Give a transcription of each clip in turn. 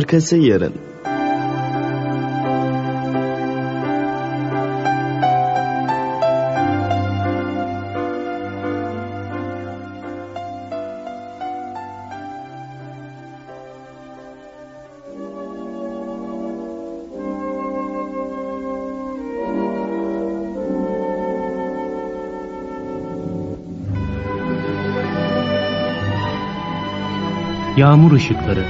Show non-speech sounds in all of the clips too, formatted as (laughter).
Arkası yarın. Yağmur ışıkları.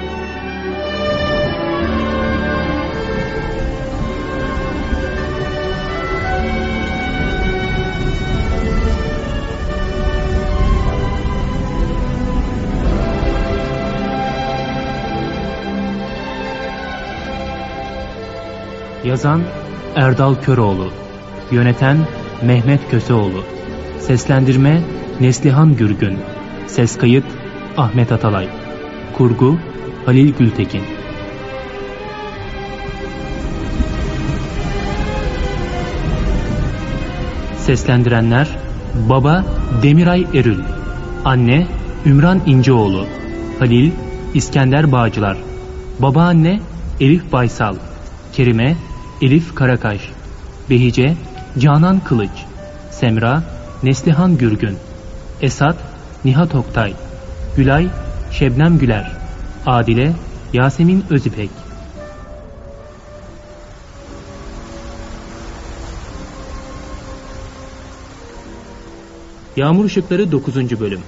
Yazan Erdal Köroğlu. Yöneten Mehmet Köseoğlu. Seslendirme Neslihan Gürgün. Ses kayıt Ahmet Atalay. Kurgu Halil Gültekin. Seslendirenler Baba Demiray Erül Anne Ümran İnceoğlu Halil İskender Bağcılar Babaanne Elif Baysal Kerime Elif Karakaş Behice Canan Kılıç Semra Neslihan Gürgün Esat Nihat Oktay Gülay Şebnem Güler Adile Yasemin Özipek Yağmur Işıkları 9. Bölüm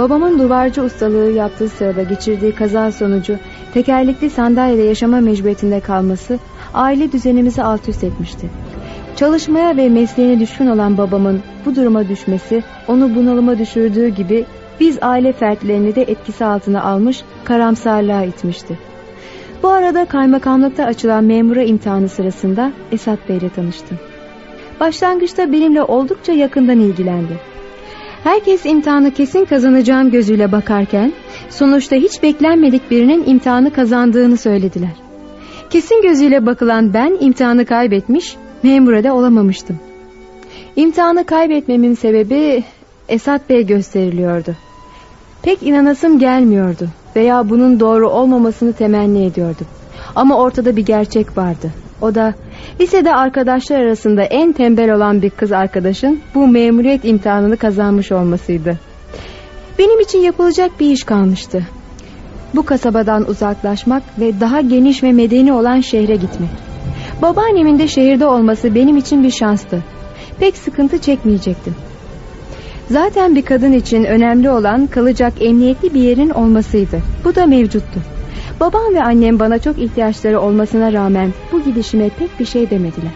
Babamın duvarcı ustalığı yaptığı sırada geçirdiği kaza sonucu tekerlekli sandalyede yaşama mecburiyetinde kalması aile düzenimizi alt üst etmişti. Çalışmaya ve mesleğine düşkün olan babamın bu duruma düşmesi onu bunalıma düşürdüğü gibi biz aile fertlerini de etkisi altına almış karamsarlığa itmişti. Bu arada kaymakamlıkta açılan memura imtihanı sırasında Esat Bey ile tanıştım. Başlangıçta benimle oldukça yakından ilgilendi. Herkes imtihanı kesin kazanacağım gözüyle bakarken sonuçta hiç beklenmedik birinin imtihanı kazandığını söylediler. Kesin gözüyle bakılan ben imtihanı kaybetmiş, memura da olamamıştım. İmtihanı kaybetmemin sebebi Esat Bey gösteriliyordu. Pek inanasım gelmiyordu veya bunun doğru olmamasını temenni ediyordum. Ama ortada bir gerçek vardı. O da lisede arkadaşlar arasında en tembel olan bir kız arkadaşın bu memuriyet imtihanını kazanmış olmasıydı. Benim için yapılacak bir iş kalmıştı. Bu kasabadan uzaklaşmak ve daha geniş ve medeni olan şehre gitmek. Babaannemin de şehirde olması benim için bir şanstı. Pek sıkıntı çekmeyecektim. Zaten bir kadın için önemli olan kalacak emniyetli bir yerin olmasıydı. Bu da mevcuttu. Babam ve annem bana çok ihtiyaçları olmasına rağmen bu gidişime pek bir şey demediler.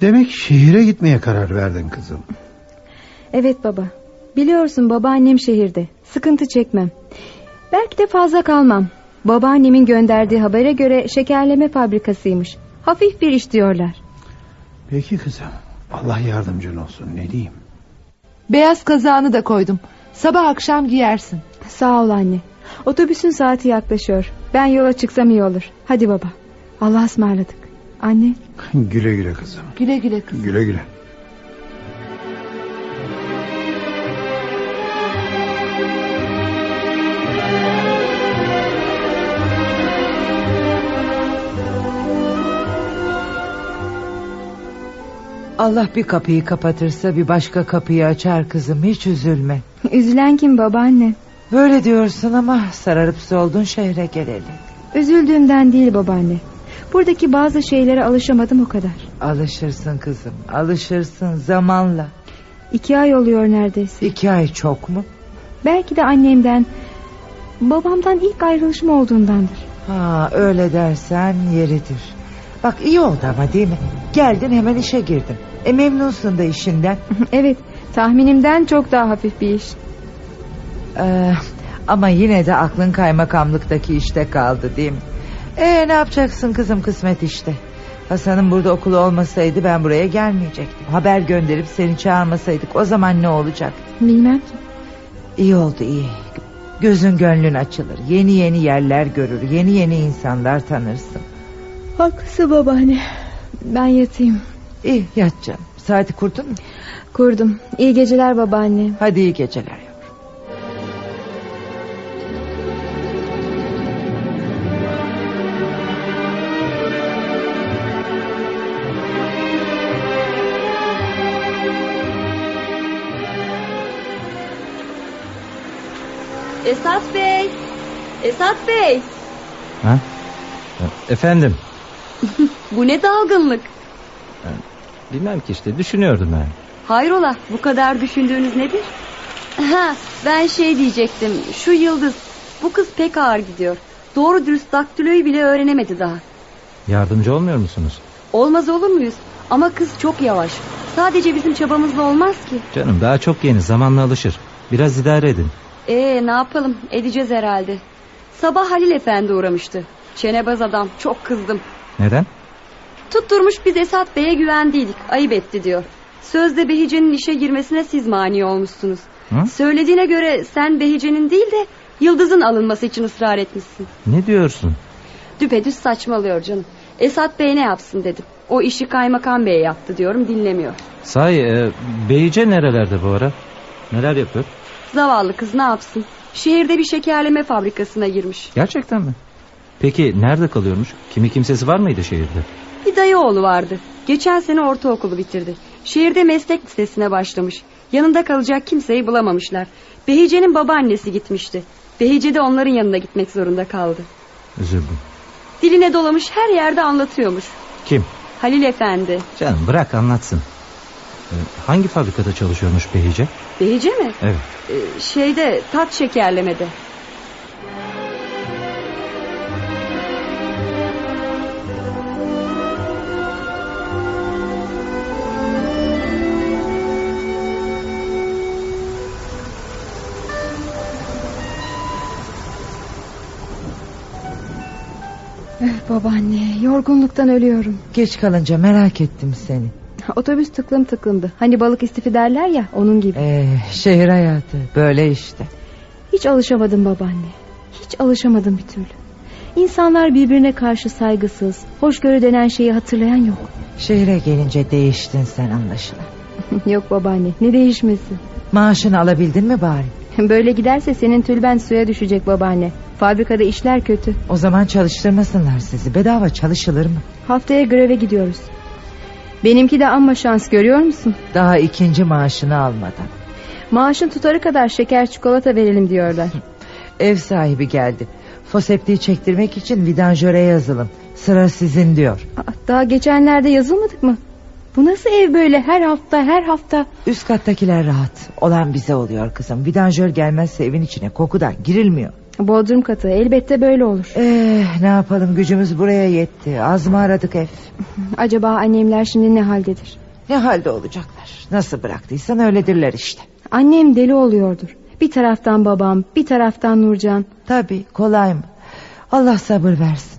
Demek şehire gitmeye karar verdin kızım. Evet baba. Biliyorsun babaannem şehirde. Sıkıntı çekmem. Belki de fazla kalmam. Babaannemin gönderdiği habere göre şekerleme fabrikasıymış. Hafif bir iş diyorlar. Peki kızım. Allah yardımcın olsun ne diyeyim. Beyaz kazağını da koydum. Sabah akşam giyersin. Sağ ol anne. Otobüsün saati yaklaşıyor. Ben yola çıksam iyi olur. Hadi baba. Allah'a ısmarladık. Anne. güle güle kızım. Güle güle kızım. Güle güle. Allah bir kapıyı kapatırsa bir başka kapıyı açar kızım hiç üzülme. (laughs) Üzülen kim babaanne? Böyle diyorsun ama sararıp soldun şehre geleli. Üzüldüğümden değil babaanne. Buradaki bazı şeylere alışamadım o kadar. Alışırsın kızım alışırsın zamanla. İki ay oluyor neredeyse. İki ay çok mu? Belki de annemden, babamdan ilk ayrılışım olduğundandır. Ha öyle dersen yeridir. Bak iyi oldu ama değil mi? Geldin hemen işe girdin. E memnunsun da işinden. (laughs) evet tahminimden çok daha hafif bir iş. Ee, ama yine de aklın kaymakamlıktaki işte kaldı değil mi? Ee, ne yapacaksın kızım kısmet işte. Hasan'ın burada okulu olmasaydı ben buraya gelmeyecektim. Haber gönderip seni çağırmasaydık o zaman ne olacak? Bilmem ki. İyi oldu iyi. Gözün gönlün açılır. Yeni yeni yerler görür. Yeni yeni insanlar tanırsın. Haklısın babaanne. Ben yatayım. İyi yat canım. Saati kurdun mu? Kurdum. İyi geceler babaanne. Hadi iyi geceler yavrum. Esat Bey. Esat Bey. Ha? Efendim. (laughs) Bu ne dalgınlık? Bilmem ki işte düşünüyordum ben. Hayrola bu kadar düşündüğünüz nedir? Ha, ben şey diyecektim. Şu Yıldız. Bu kız pek ağır gidiyor. Doğru dürüst daktiloyu bile öğrenemedi daha. Yardımcı olmuyor musunuz? Olmaz olur muyuz? Ama kız çok yavaş. Sadece bizim çabamızla olmaz ki. Canım daha çok yeni zamanla alışır. Biraz idare edin. Ee ne yapalım edeceğiz herhalde. Sabah Halil Efendi uğramıştı. Çenebaz adam çok kızdım. Neden? Tutturmuş biz Esat Bey'e güvendiydik. Ayıp etti diyor. Sözde Behice'nin işe girmesine siz mani olmuşsunuz. Hı? Söylediğine göre sen Behice'nin değil de Yıldız'ın alınması için ısrar etmişsin. Ne diyorsun? Düpedüz saçmalıyor canım. Esat Bey ne yapsın dedim. O işi kaymakam bey yaptı diyorum dinlemiyor. Sahi e, Beyce nerelerde bu ara? Neler yapıyor? Zavallı kız ne yapsın? Şehirde bir şekerleme fabrikasına girmiş. Gerçekten mi? Peki nerede kalıyormuş? Kimi kimsesi var mıydı şehirde? Bir dayı oğlu vardı. Geçen sene ortaokulu bitirdi. Şehirde meslek lisesine başlamış. Yanında kalacak kimseyi bulamamışlar. Behice'nin babaannesi gitmişti. Behice de onların yanına gitmek zorunda kaldı. Üzüldüm. Diline dolamış her yerde anlatıyormuş. Kim? Halil Efendi. Canım bırak anlatsın. E, hangi fabrikada çalışıyormuş Behice? Behice mi? Evet. Ee, şeyde tat şekerlemede. Babaanne yorgunluktan ölüyorum. Geç kalınca merak ettim seni. Otobüs tıklım tıklımdı. Hani balık istifi derler ya onun gibi. Ee, şehir hayatı böyle işte. Hiç alışamadım babaanne. Hiç alışamadım bir türlü. İnsanlar birbirine karşı saygısız, hoşgörü denen şeyi hatırlayan yok. Şehre gelince değiştin sen anlaşılan. (laughs) yok babaanne ne değişmesi. Maaşını alabildin mi bari? (laughs) Böyle giderse senin tülben suya düşecek babaanne. Fabrikada işler kötü. O zaman çalıştırmasınlar sizi. Bedava çalışılır mı? Haftaya greve gidiyoruz. Benimki de amma şans görüyor musun? Daha ikinci maaşını almadan. Maaşın tutarı kadar şeker çikolata verelim diyorlar. (laughs) Ev sahibi geldi. Foseptiği çektirmek için vidanjöre yazılın. Sıra sizin diyor. Aa, Daha geçenlerde yazılmadık mı? Bu nasıl ev böyle her hafta her hafta? Üst kattakiler rahat. Olan bize oluyor kızım. Vidanjör gelmezse evin içine kokudan girilmiyor. Bodrum katı elbette böyle olur. Eh, ne yapalım gücümüz buraya yetti. Az mı aradık ev? (laughs) Acaba annemler şimdi ne haldedir? Ne halde olacaklar? Nasıl bıraktıysan öyledirler işte. Annem deli oluyordur. Bir taraftan babam bir taraftan Nurcan. Tabii kolay mı? Allah sabır versin.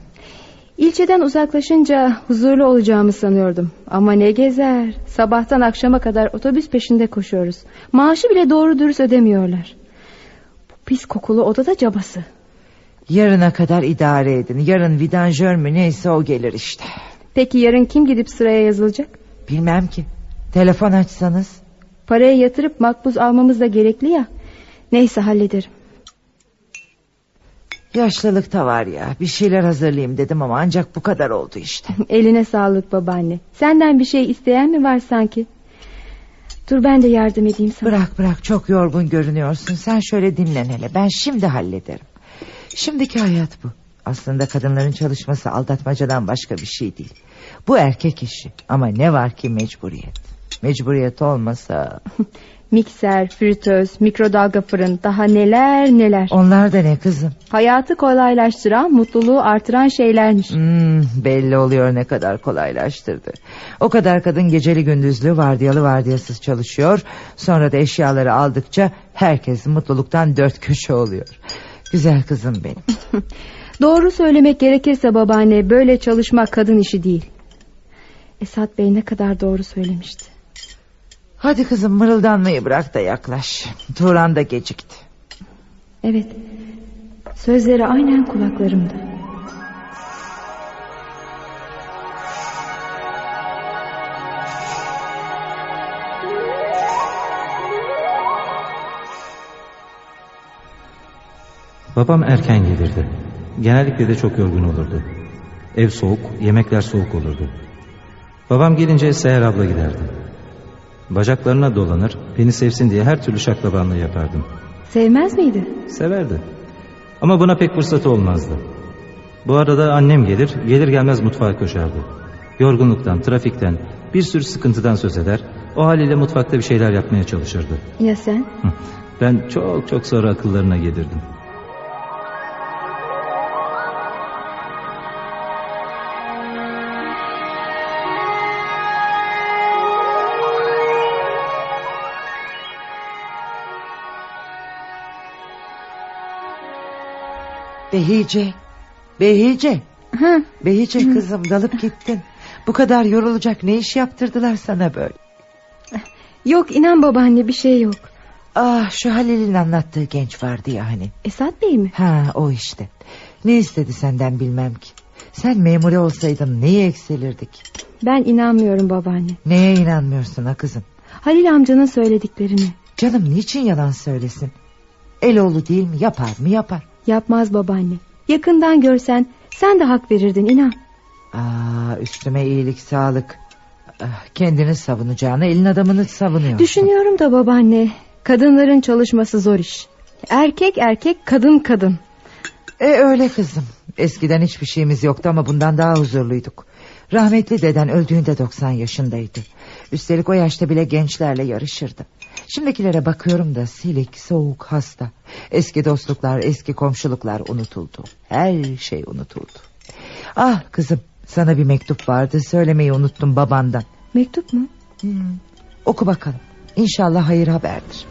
İlçeden uzaklaşınca huzurlu olacağımı sanıyordum. Ama ne gezer. Sabahtan akşama kadar otobüs peşinde koşuyoruz. Maaşı bile doğru dürüst ödemiyorlar. Bu pis kokulu odada cabası. Yarına kadar idare edin. Yarın vidanjör mü neyse o gelir işte. Peki yarın kim gidip sıraya yazılacak? Bilmem ki. Telefon açsanız. Parayı yatırıp makbuz almamız da gerekli ya. Neyse hallederim. Yaşlılıkta var ya bir şeyler hazırlayayım dedim ama ancak bu kadar oldu işte. (laughs) Eline sağlık babaanne. Senden bir şey isteyen mi var sanki? Dur ben de yardım edeyim sana. Bırak bırak çok yorgun görünüyorsun. Sen şöyle dinlen hele ben şimdi hallederim. Şimdiki hayat bu. Aslında kadınların çalışması aldatmacadan başka bir şey değil. Bu erkek işi ama ne var ki mecburiyet. Mecburiyet olmasa (laughs) Mikser, fritöz, mikrodalga fırın daha neler neler. onlar da ne kızım. Hayatı kolaylaştıran, mutluluğu artıran şeylermiş. Hmm, belli oluyor ne kadar kolaylaştırdı. O kadar kadın geceli gündüzlü vardiyalı vardiyasız çalışıyor. Sonra da eşyaları aldıkça herkes mutluluktan dört köşe oluyor. Güzel kızım benim. (laughs) Doğru söylemek gerekirse babaanne böyle çalışmak kadın işi değil. Esat Bey ne kadar doğru söylemişti. Hadi kızım mırıldanmayı bırak da yaklaş. Turan da gecikti. Evet. Sözleri aynen kulaklarımda. Babam erken gelirdi. Genellikle de çok yorgun olurdu. Ev soğuk, yemekler soğuk olurdu. Babam gelince Seher abla giderdi. Bacaklarına dolanır, beni sevsin diye her türlü şaklabanlığı yapardım. Sevmez miydi? Severdi. Ama buna pek fırsatı olmazdı. Bu arada annem gelir, gelir gelmez mutfağa koşardı. Yorgunluktan, trafikten, bir sürü sıkıntıdan söz eder. O haliyle mutfakta bir şeyler yapmaya çalışırdı. Ya sen? Ben çok çok sonra akıllarına gelirdim. Behice. Behice. Hı. Behice kızım dalıp gittin. Bu kadar yorulacak ne iş yaptırdılar sana böyle? Yok inan babaanne bir şey yok. Ah şu Halil'in anlattığı genç vardı ya hani. Esat Bey mi? Ha o işte. Ne istedi senden bilmem ki. Sen memure olsaydın neyi eksilirdik? Ben inanmıyorum babaanne. Neye inanmıyorsun ha kızım? Halil amcanın söylediklerini. Canım niçin yalan söylesin? Eloğlu değil mi yapar mı yapar. Yapmaz babaanne. Yakından görsen sen de hak verirdin inan. Aa, üstüme iyilik sağlık. Ah, Kendini savunacağına elin adamını savunuyor. Düşünüyorum da babaanne. Kadınların çalışması zor iş. Erkek erkek kadın kadın. E öyle kızım. Eskiden hiçbir şeyimiz yoktu ama bundan daha huzurluyduk. Rahmetli deden öldüğünde 90 yaşındaydı. Üstelik o yaşta bile gençlerle yarışırdı. Şimdikilere bakıyorum da silik, soğuk, hasta. Eski dostluklar, eski komşuluklar unutuldu. Her şey unutuldu. Ah kızım sana bir mektup vardı söylemeyi unuttum babandan. Mektup mu? Hmm, Oku bakalım. İnşallah hayır haberdir.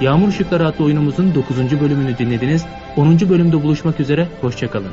Yağmur Işıkları adlı oyunumuzun 9. bölümünü dinlediniz. 10. bölümde buluşmak üzere, hoşçakalın.